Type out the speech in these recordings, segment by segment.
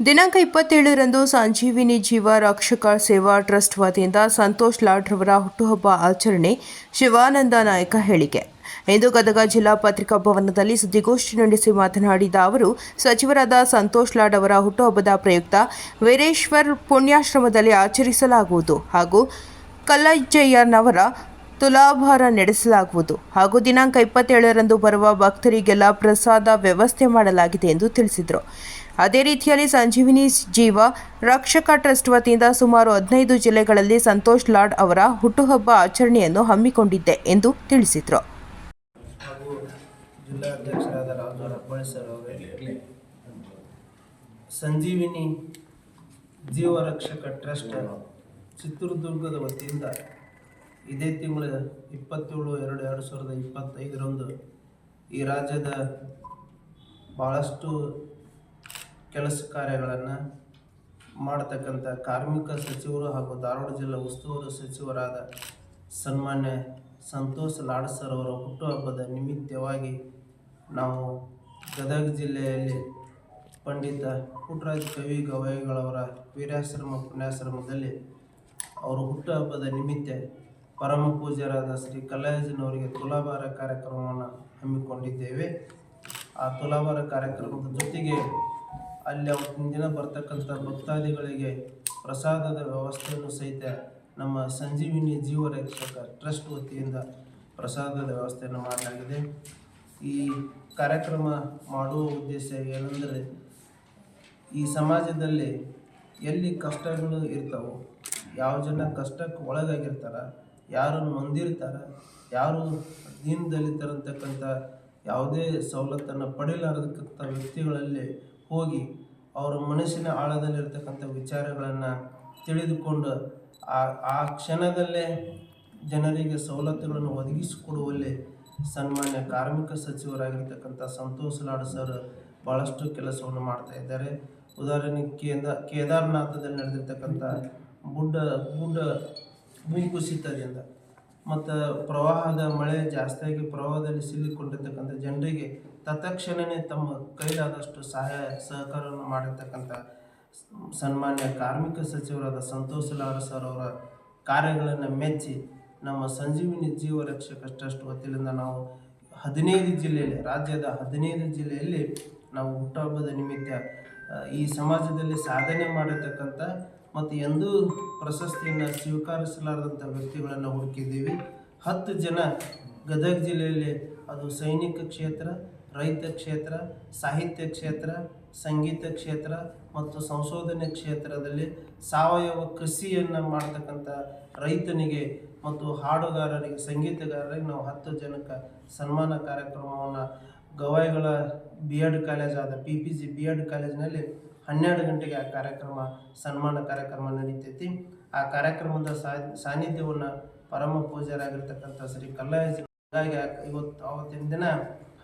ದಿನಾಂಕ ಇಪ್ಪತ್ತೇಳರಂದು ಸಂಜೀವಿನಿ ಜೀವ ರಕ್ಷಕ ಸೇವಾ ಟ್ರಸ್ಟ್ ವತಿಯಿಂದ ಸಂತೋಷ್ ಲಾಡ್ ರವರ ಹುಟ್ಟುಹಬ್ಬ ಆಚರಣೆ ಶಿವಾನಂದ ನಾಯಕ ಹೇಳಿಕೆ. ಇಂದು ಗದಗ ಜಿಲ್ಲಾ ಪತ್ರಿಕಾ ಭವನದಲ್ಲಿ ಸುದ್ದಿಗೋಷ್ಠಿ ನಡೆಸಿ ಮಾತನಾಡಿದ ಅವರು, ಸಚಿವರಾದ ಸಂತೋಷ್ ಲಾಡ್ ಅವರ ಹುಟ್ಟುಹಬ್ಬದ ಪ್ರಯುಕ್ತ ವೀರೇಶ್ವರ್ ಪುಣ್ಯಾಶ್ರಮದಲ್ಲಿ ಆಚರಿಸಲಾಗುವುದು ಹಾಗೂ ಕಲ್ಲಜ್ಜಯ್ಯನವರ ತುಲಾಭಾರ ನಡೆಸಲಾಗುವುದು ಹಾಗೂ ದಿನಾಂಕ ಇಪ್ಪತ್ತೇಳರಂದು ಬರುವ ಭಕ್ತರಿಗೆಲ್ಲ ಪ್ರಸಾದ ವ್ಯವಸ್ಥೆ ಮಾಡಲಾಗಿದೆ ಎಂದು ತಿಳಿಸಿದರು. ಅದೇ ರೀತಿಯಲ್ಲಿ ಸಂಜೀವಿನಿ ಜೀವ, ರಕ್ಷಕ ಟ್ರಸ್ಟ್ ವತಿಯಿಂದ ಸುಮಾರು ಹದಿನೈದು ಜಿಲ್ಲೆಗಳಲ್ಲಿ ಸಂತೋಷ್ ಲಾಡ್ ಅವರ ಹುಟ್ಟುಹಬ್ಬ ಆಚರಣೆಯನ್ನು ಹಮ್ಮಿಕೊಂಡಿದ್ದೆ ಎಂದು ತಿಳಿಸಿದರು. ಸಂಜೀವಿನಿ ಜೀವರಕ್ಷಕ ಟ್ರಸ್ಟ್ ಚಿತ್ರದುರ್ಗದ ವತಿಯಿಂದ ಇದೇ ತಿಂಗಳ ಇಪ್ಪತ್ತೇಳು ಎರಡು ಎರಡು ಸಾವಿರದ ಇಪ್ಪತ್ತೈದರಂದು ಈ ರಾಜ್ಯದ ಭಾಳಷ್ಟು ಕೆಲಸ ಕಾರ್ಯಗಳನ್ನು ಮಾಡತಕ್ಕಂಥ ಕಾರ್ಮಿಕ ಸಚಿವರು ಹಾಗೂ ಧಾರವಾಡ ಜಿಲ್ಲಾ ಉಸ್ತುವಾರಿ ಸಚಿವರಾದ ಸನ್ಮಾನ್ಯ ಸಂತೋಷ್ ಲಾಡ್ ಸರ್ ಅವರ ಹುಟ್ಟುಹಬ್ಬದ ನಿಮಿತ್ತವಾಗಿ ನಾವು ಗದಗ ಜಿಲ್ಲೆಯಲ್ಲಿ ಪಂಡಿತ ಪುಟ್ಟರಾಜ ಕವಿ ಗವಾಯಿಗಳವರ ವೀರಾಶ್ರಮ ಪುಣ್ಯಾಶ್ರಮದಲ್ಲಿ ಅವರ ಹುಟ್ಟುಹಬ್ಬದ ನಿಮಿತ್ತ ಪರಮ ಪೂಜ್ಯರಾದ ಶ್ರೀ ಕಲ್ಯಾಜನವರಿಗೆ ತುಲಾಭಾರ ಕಾರ್ಯಕ್ರಮವನ್ನು ಹಮ್ಮಿಕೊಂಡಿದ್ದೇವೆ. ಆ ತುಲಾಭಾರ ಕಾರ್ಯಕ್ರಮದ ಜೊತೆಗೆ ಅಲ್ಲಿ ಅವತ್ತಿನ ದಿನ ಬರ್ತಕ್ಕಂಥ ಭಕ್ತಾದಿಗಳಿಗೆ ಪ್ರಸಾದದ ವ್ಯವಸ್ಥೆಯನ್ನು ಸಹಿತ ನಮ್ಮ ಸಂಜೀವಿನಿ ಜೀವರಕ್ಷಕ ಟ್ರಸ್ಟ್ ವತಿಯಿಂದ ಪ್ರಸಾದದ ವ್ಯವಸ್ಥೆಯನ್ನು ಮಾಡಲಾಗಿದೆ. ಈ ಕಾರ್ಯಕ್ರಮ ಮಾಡುವ ಉದ್ದೇಶ ಏನೆಂದರೆ, ಈ ಸಮಾಜದಲ್ಲಿ ಎಲ್ಲಿ ಕಷ್ಟಗಳು ಇರ್ತಾವೋ, ಯಾವ ಜನ ಕಷ್ಟಕ್ಕೆ ಒಳಗಾಗಿರ್ತಾರ ಯಾರು ನೊಂದಿರ್ತಾರ ಯಾರು ದೀನ್ ದಲಿತರಂತಕ್ಕಂಥ ಯಾವುದೇ ಸವಲತ್ತನ್ನು ಪಡೆಯಲಾರತಕ್ಕಂಥ ವ್ಯಕ್ತಿಗಳಲ್ಲಿ ಹೋಗಿ ಅವರ ಮನಸ್ಸಿನ ಆಳದಲ್ಲಿರ್ತಕ್ಕಂಥ ವಿಚಾರಗಳನ್ನು ತಿಳಿದುಕೊಂಡು ಆ ಆ ಕ್ಷಣದಲ್ಲೇ ಜನರಿಗೆ ಸವಲತ್ತುಗಳನ್ನು ಒದಗಿಸಿಕೊಡುವಲ್ಲಿ ಸನ್ಮಾನ್ಯ ಕಾರ್ಮಿಕ ಸಚಿವರಾಗಿರ್ತಕ್ಕಂಥ ಸಂತೋಷ್ ಲಾಡ್ ಸರ್ ಭಾಳಷ್ಟು ಕೆಲಸವನ್ನು ಮಾಡ್ತಾ ಇದ್ದಾರೆ. ಉದಾಹರಣೆಗೆ ಕೇದ, ಕೇದಾರನಾಥದಲ್ಲಿ ನಡೆದಿರ್ತಕ್ಕಂಥ ಗುಡ್ಡ ಗುಡ್ಡ ಭೂಕುಸಿತದಿಂದ ಮತ್ತು ಪ್ರವಾಹದ ಮಳೆ ಜಾಸ್ತಿಯಾಗಿ ಪ್ರವಾಹದಲ್ಲಿ ಸಿಲುಕೊಂಡಿರ್ತಕ್ಕಂಥ ಜನರಿಗೆ ತತ್ಕ್ಷಣವೇ ತಮ್ಮ ಕೈಲಾದಷ್ಟು ಸಹಾಯ ಸಹಕಾರವನ್ನು ಮಾಡಿರ್ತಕ್ಕಂಥ ಸನ್ಮಾನ್ಯ ಕಾರ್ಮಿಕ ಸಚಿವರಾದ ಸಂತೋಷ್ ಲಾರ ಸರ್ ಅವರ ಕಾರ್ಯಗಳನ್ನು ಮೆಚ್ಚಿ ನಮ್ಮ ಸಂಜೀವಿನಿ ಜೀವ ರಕ್ಷಕ ಟ್ರಸ್ಟ್ ವತಿಯಿಂದ ನಾವು ಹದಿನೈದು ಜಿಲ್ಲೆಯಲ್ಲಿ, ರಾಜ್ಯದ ಹದಿನೈದು ಜಿಲ್ಲೆಯಲ್ಲಿ ನಾವು ಹುಟ್ಟುಹಬ್ಬದ ನಿಮಿತ್ತ ಈ ಸಮಾಜದಲ್ಲಿ ಸಾಧನೆ ಮಾಡಿರ್ತಕ್ಕಂಥ ಮತ್ತು ಎಂದೂ ಪ್ರಶಸ್ತಿಯನ್ನು ಸ್ವೀಕರಿಸಲಾರದಂಥ ವ್ಯಕ್ತಿಗಳನ್ನು ಹುಡುಕಿದ್ದೀವಿ. ಹತ್ತು ಜನ ಗದಗ ಜಿಲ್ಲೆಯಲ್ಲಿ ಅದು ಸೈನಿಕ ಕ್ಷೇತ್ರ, ರೈತ ಕ್ಷೇತ್ರ, ಸಾಹಿತ್ಯ ಕ್ಷೇತ್ರ, ಸಂಗೀತ ಕ್ಷೇತ್ರ ಮತ್ತು ಸಂಶೋಧನೆ ಕ್ಷೇತ್ರದಲ್ಲಿ ಸಾವಯವ ಕೃಷಿಯನ್ನು ಮಾಡ್ತಕ್ಕಂಥ ರೈತನಿಗೆ ಮತ್ತು ಹಾಡುಗಾರರಿಗೆ, ಸಂಗೀತಗಾರರಿಗೆ ನಾವು ಹತ್ತು ಜನಕ್ಕೆ ಸನ್ಮಾನ ಕಾರ್ಯಕ್ರಮವನ್ನು ಗವಾಯಿಗಳ ಬಿ ಎಡ್ ಕಾಲೇಜ್ ಆದ P P G B Ed ಕಾಲೇಜಿನಲ್ಲಿ ಹನ್ನೆರಡು ಗಂಟೆಗೆ ಆ ಕಾರ್ಯಕ್ರಮ, ಸನ್ಮಾನ ಕಾರ್ಯಕ್ರಮ ನಡೀತೈತಿ. ಆ ಕಾರ್ಯಕ್ರಮದ ಸಾನ್ನಿಧ್ಯವನ್ನು ಪರಮ ಪೂಜ್ಯರಾಗಿರ್ತಕ್ಕಂಥ ಶ್ರೀ ಕಲ್ಲಾಯ ಹಾಗಾಗಿ ಇವತ್ತು ಆವತ್ತಿನ ದಿನ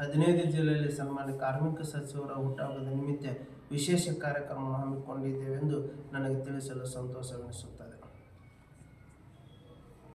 ಹದಿನೈದು ಜಿಲ್ಲೆಯಲ್ಲಿ ಸನ್ಮಾನ್ಯ ಕಾರ್ಮಿಕ ಸಚಿವರ ಹುಟ್ಟುಹಬ್ಬದ ನಿಮಿತ್ತ ವಿಶೇಷ ಕಾರ್ಯಕ್ರಮವನ್ನು ಹಮ್ಮಿಕೊಂಡಿದ್ದೇವೆಂದು ನನಗೆ ತಿಳಿಸಲು ಸಂತೋಷವೆನಿಸುತ್ತದೆ.